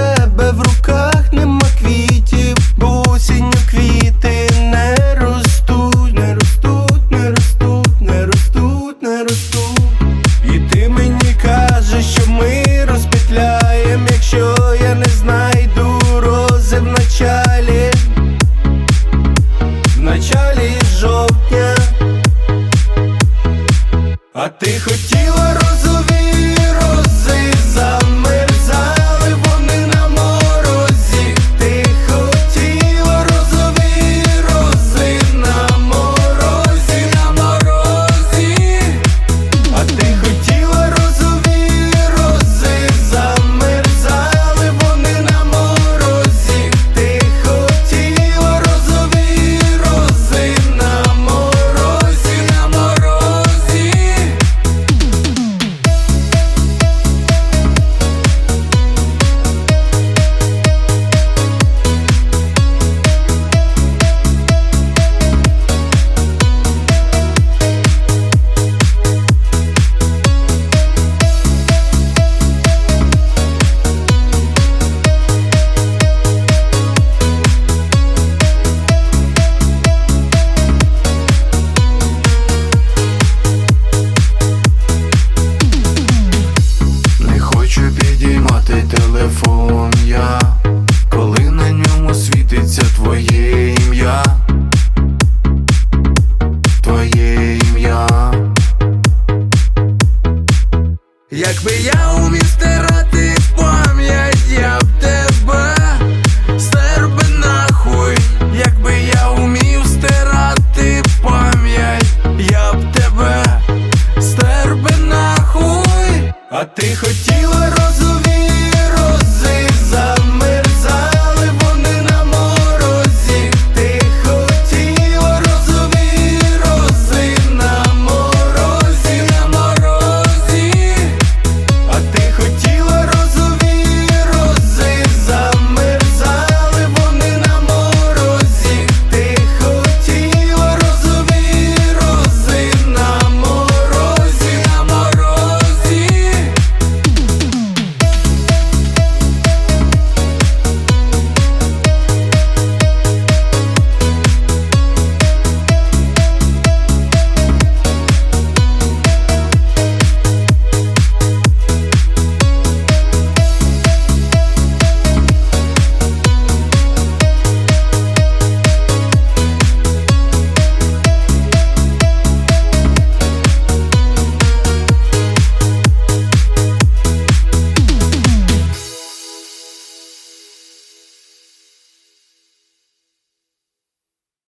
тебе в руках нема квітів, бо осінню квіти не ростуть, не ростуть, не ростуть, не ростуть, не ростуть. І ти мені кажеш, що ми розпетляєм, якщо я не знайду рози в началі, в началі жовтня, а ти хотів. yeah.